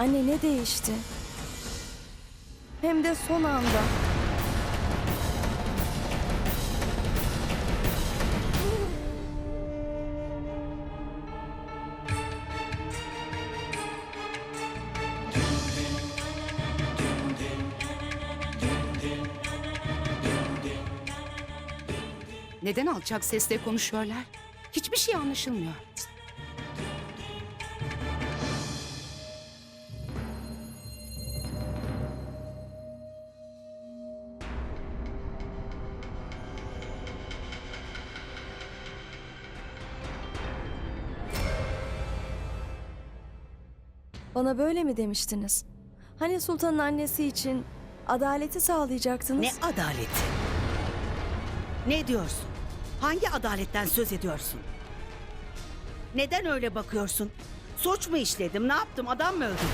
Anne ne değişti? Hem de son anda. Neden alçak sesle konuşuyorlar? Hiçbir şey anlaşılmıyor. Bana böyle mi demiştiniz? Hani sultanın annesi için adaleti sağlayacaktınız? Ne adaleti? Ne diyorsun? Hangi adaletten söz ediyorsun? Neden öyle bakıyorsun? Suç mu işledim? Ne yaptım? Adam mı öldürdüm?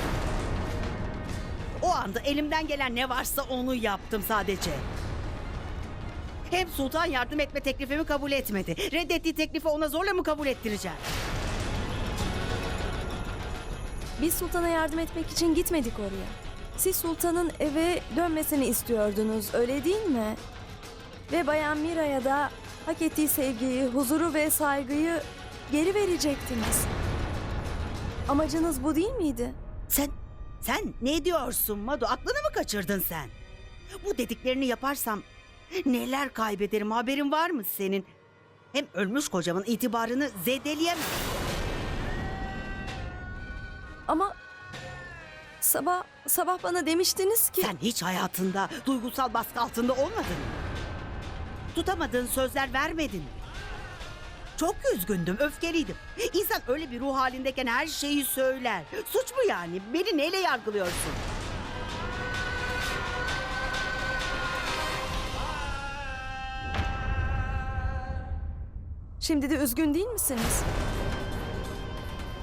O anda elimden gelen ne varsa onu yaptım sadece. Hem sultan yardım etme teklifimi kabul etmedi. Reddettiği teklifi ona zorla mı kabul ettireceğim? Biz sultana yardım etmek için gitmedik oraya. Siz sultanın eve dönmesini istiyordunuz, öyle değil mi? Ve Bayan Mira'ya da hak ettiği sevgiyi, huzuru ve saygıyı geri verecektiniz. Amacınız bu değil miydi? Sen, sen ne diyorsun Madu? Aklını mı kaçırdın sen? Bu dediklerini yaparsam neler kaybederim haberin var mı senin? Hem ölmüş kocamın itibarını zedeleyemem. Ama sabah sabah bana demiştiniz ki Sen hiç hayatında duygusal baskı altında olmadın mı? Tutamadığın sözler vermedin mi? Çok üzgündüm, öfkeliydim. İnsan öyle bir ruh halindeyken her şeyi söyler. Suç mu yani? Beni neyle yargılıyorsun? şimdi de üzgün değil misiniz?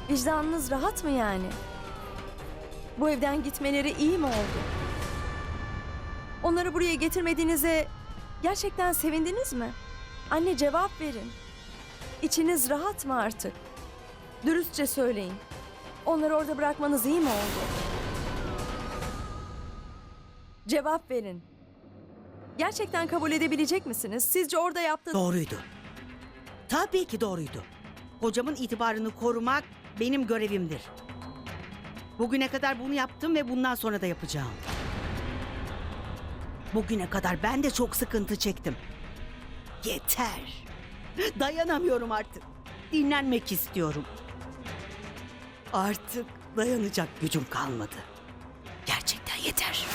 Vicdanınız rahat mı yani? Bu evden gitmeleri iyi mi oldu? Onları buraya getirmediğinize gerçekten sevindiniz mi? Anne cevap verin. İçiniz rahat mı artık? Dürüstçe söyleyin. Onları orada bırakmanız iyi mi oldu? Cevap verin. Gerçekten kabul edebilecek misiniz? Sizce orada yaptığınız... Doğruydu. Tabii ki doğruydu. Kocamın itibarını korumak benim görevimdir. Bugüne kadar bunu yaptım ve bundan sonra da yapacağım. Bugüne kadar ben de çok sıkıntı çektim. Yeter. Dayanamıyorum artık. Dinlenmek istiyorum. Artık dayanacak gücüm kalmadı. Gerçekten yeter.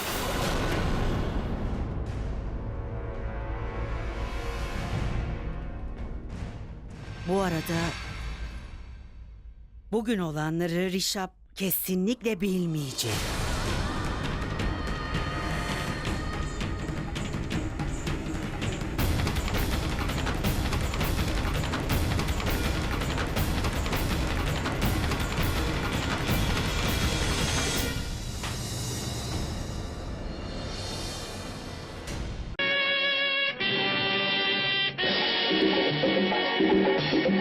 Bu arada Bugün olanları Rişap kesinlikle bilmeyecek. よし!